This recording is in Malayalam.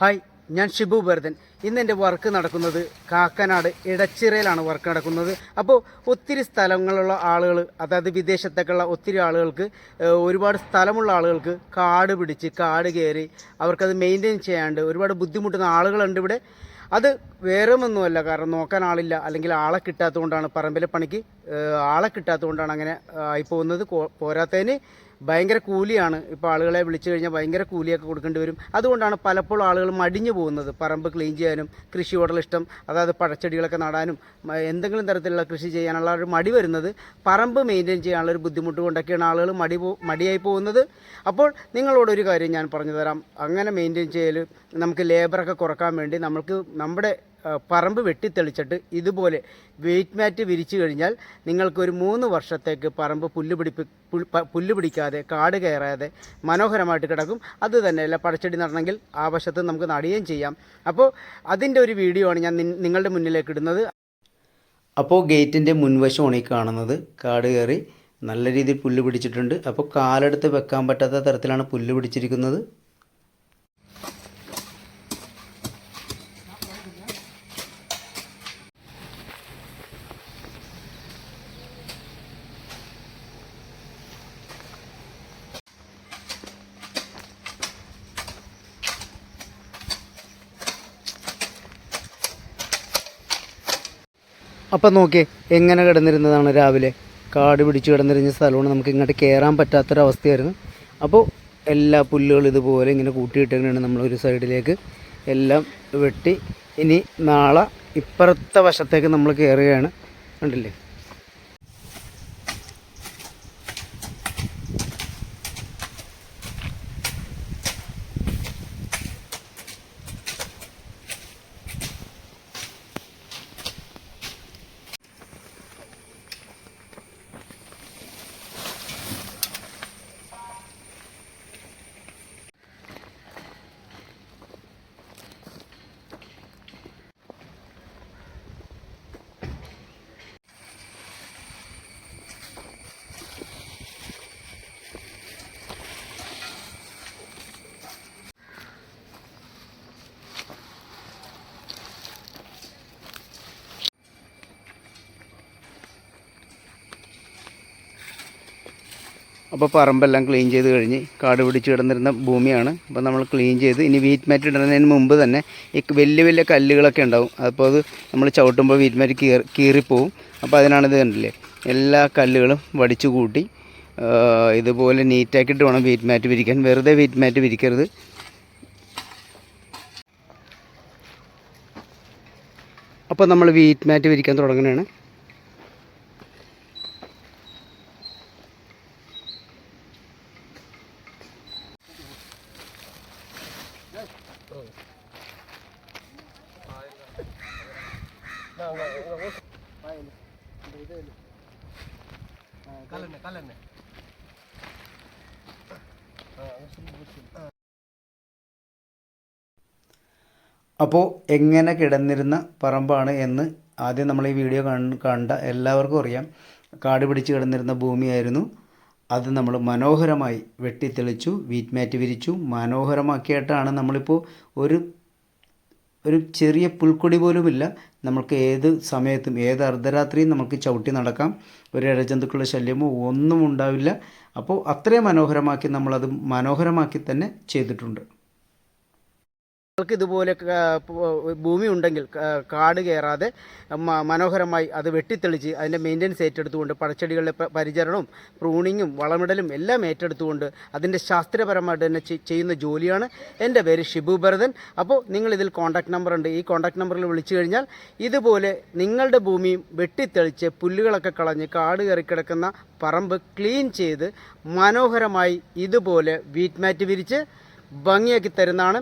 ഹായ് ഞാൻ ഷിബു ഭരതൻ. ഇന്ന് എന്റെ വർക്ക് നടക്കുന്നത് കാക്കനാട് ഇടച്ചിറയിലാണ് വർക്ക് നടക്കുന്നത്. അപ്പോൾ ഒത്തിരി സ്ഥലങ്ങളുള്ള ആളുകൾ അതായത് വിദേശത്തൊക്കെയുള്ള ഒത്തിരി ആളുകൾക്ക് ഒരുപാട് സ്ഥലമുള്ള ആളുകൾക്ക് കാട് പിടിച്ച് കാട് കയറി അവർക്കത് മെയിന്റെയിൻ ചെയ്യാണ്ട് ഒരുപാട് ബുദ്ധിമുട്ടുന്ന ആളുകളുണ്ട് ഇവിടെ. അത് വേറെ ഒന്നുമല്ല കാരണം നോക്കാൻ ആളില്ല. അല്ലെങ്കിൽ ആളെ കിട്ടാത്തതുകൊണ്ടാണ് പറമ്പിലെ പണിക്ക് ആളെ കിട്ടാത്തതുകൊണ്ടാണ് അങ്ങനെ ആയി പോകുന്നത്. കോ- പോരാത്തതിന് ഭയങ്കര കൂലിയാണ്. ഇപ്പോൾ ആളുകളെ വിളിച്ചു കഴിഞ്ഞാൽ ഭയങ്കര കൂലിയൊക്കെ കൊടുക്കേണ്ടി വരും. അതുകൊണ്ടാണ് പലപ്പോഴും ആളുകൾ മടിഞ്ഞു പോകുന്നത്. പറമ്പ് ക്ലീൻ ചെയ്യാനും കൃഷിയോടുള്ള ഇഷ്ടം അതായത് പഴച്ചെടികളൊക്കെ നടാനും എന്തെങ്കിലും തരത്തിലുള്ള കൃഷി ചെയ്യാനുള്ള ഒരു മടി വരുന്നത് പറമ്പ് മെയിന്റെയിൻ ചെയ്യാനുള്ള ഒരു ബുദ്ധിമുട്ട് കൊണ്ടൊക്കെയാണ് ആളുകൾ മടി മടിയായി പോകുന്നത്. അപ്പോൾ നിങ്ങളോടൊരു കാര്യം ഞാൻ പറഞ്ഞു തരാം. അങ്ങനെ മെയിന്റെയിൻ ചെയ്യൽ നമുക്ക് ലേബറൊക്കെ കുറയ്ക്കാൻ വേണ്ടി നമുക്ക് നമ്മുടെ പറമ്പ് വെട്ടിത്തെളിച്ചിട്ട് ഇതുപോലെ വെയിറ്റ് മാറ്റ് വിരിച്ചു കഴിഞ്ഞാൽ നിങ്ങൾക്കൊരു മൂന്ന് വർഷത്തേക്ക് പറമ്പ് പുല്ല് പിടിപ്പി പുല്ല് പിടിക്കാതെ കാട് കയറാതെ മനോഹരമായിട്ട് കിടക്കും. അത് തന്നെയല്ല പടച്ചെടി നടണമെങ്കിൽ ആ വശത്ത് നമുക്ക് നടുകയും ചെയ്യാം. അപ്പോൾ അതിന്റെ ഒരു വീഡിയോ ആണ് ഞാൻ നിങ്ങളുടെ മുന്നിലേക്ക് ഇടുന്നത്. അപ്പോൾ ഗേറ്റിന്റെ മുൻവശമാണ് ഈ കാണുന്നത്. കാട് കയറി നല്ല രീതിയിൽ പുല്ല് പിടിച്ചിട്ടുണ്ട്. അപ്പോൾ കാലെടുത്ത് വെക്കാൻ പറ്റാത്ത തരത്തിലാണ് പുല്ല് പിടിച്ചിരിക്കുന്നത്. അപ്പം നോക്കിയേ എങ്ങനെ കിടന്നിരുന്നതാണ് രാവിലെ? കാട് പിടിച്ച് കിടന്നിരുന്ന സ്ഥലമാണ് നമുക്ക് ഇങ്ങോട്ട് കയറാൻ പറ്റാത്തൊരവസ്ഥയായിരുന്നു. അപ്പോൾ എല്ലാ പുല്ലുകളും ഇതുപോലെ ഇങ്ങനെ കൂട്ടിയിട്ടാണ് നമ്മൾ ഒരു സൈഡിലേക്ക് എല്ലാം വെട്ടി. ഇനി നാളെ ഇപ്പുറത്തെ വശത്തേക്ക് നമ്മൾ കയറുകയാണ് കണ്ടില്ലേ? അപ്പോൾ പറമ്പെല്ലാം ക്ലീൻ ചെയ്ത് കഴിഞ്ഞ് കാട് പിടിച്ച് കിടന്നിരുന്ന ഭൂമിയാണ്. അപ്പോൾ നമ്മൾ ക്ലീൻ ചെയ്ത് ഇനി വീറ്റ് മാറ്റ് ഇടുന്നതിന് മുമ്പ് തന്നെ ഈ വലിയ വലിയ കല്ലുകളൊക്കെ ഉണ്ടാവും. അപ്പോൾ അത് നമ്മൾ ചവിട്ടുമ്പോൾ വീറ്റ് മാറ്റ് കീറി കീറിപ്പോവും. അപ്പോൾ അതിനാണിത് കണ്ടില്ലേ? എല്ലാ കല്ലുകളും വടിച്ചു കൂട്ടി ഇതുപോലെ നീറ്റാക്കിയിട്ട് വേണം വീറ്റ് മാറ്റ് വിരിക്കാൻ. വെറുതെ വീറ്റ് മാറ്റ് വിരിക്കരുത്. അപ്പോൾ നമ്മൾ വീറ്റ് മാറ്റ് വിരിക്കാൻ തുടങ്ങുകയാണ്. അപ്പോൾ എങ്ങനെ കിടന്നിരുന്ന പറമ്പാണ് എന്ന് ആദ്യം നമ്മൾ ഈ വീഡിയോ കണ്ട എല്ലാവർക്കും അറിയാം. കാട് പിടിച്ച് കിടന്നിരുന്ന ഭൂമിയായിരുന്നു. അത് നമ്മൾ മനോഹരമായി വെട്ടിത്തെളിച്ചു വീറ്റ് മാറ്റ് വിരിച്ചു. മനോഹരമാക്കിയിട്ടാണ് നമ്മളിപ്പോൾ ഒരു ഒരു ചെറിയ പുൽക്കൊടി പോലുമില്ല. നമുക്ക് ഏത് സമയത്തും ഏത് അർദ്ധരാത്രിയും നമുക്ക് ചവിട്ടി നടക്കാം. ഒരു ഇഴജന്തുക്കളുടെ ശല്യമോ ഒന്നും ഉണ്ടാവില്ല. അപ്പോൾ അത്രയും മനോഹരമാക്കി നമ്മളത് മനോഹരമാക്കി തന്നെ ചെയ്തിട്ടുണ്ട്. നിങ്ങൾക്ക് ഇതുപോലെ ഭൂമി ഉണ്ടെങ്കിൽ കാട് കയറാതെ മനോഹരമായി അത് വെട്ടിത്തെളിച്ച് അതിന്റെ മെയിന്റനൻസ് ഏറ്റെടുത്തുകൊണ്ട് പഴച്ചെടികളുടെ പരിചരണവും പ്രൂണിങ്ങും വളമിടലും എല്ലാം ഏറ്റെടുത്തുകൊണ്ട് അതിന്റെ ശാസ്ത്രപരമായിട്ട് തന്നെ ചെയ്യുന്ന ജോലിയാണ് എന്റെ പേര് ഷിബു ഭരതൻ. അപ്പോൾ നിങ്ങൾ ഇതിൽ കോൺടാക്ട് നമ്പർ ഉണ്ട്. ഈ കോൺടാക്ട് നമ്പറിൽ വിളിച്ചു കഴിഞ്ഞാൽ ഇതുപോലെ നിങ്ങളുടെ ഭൂമിയും വെട്ടിത്തെളിച്ച് പുല്ലുകളൊക്കെ കളഞ്ഞ് കാട് കയറി കിടക്കുന്ന പറമ്പ് ക്ലീൻ ചെയ്ത് മനോഹരമായി ഇതുപോലെ വീറ്റ് മാറ്റ് വിരിച്ച് ഭംഗിയാക്കി തരുന്നതാണ്.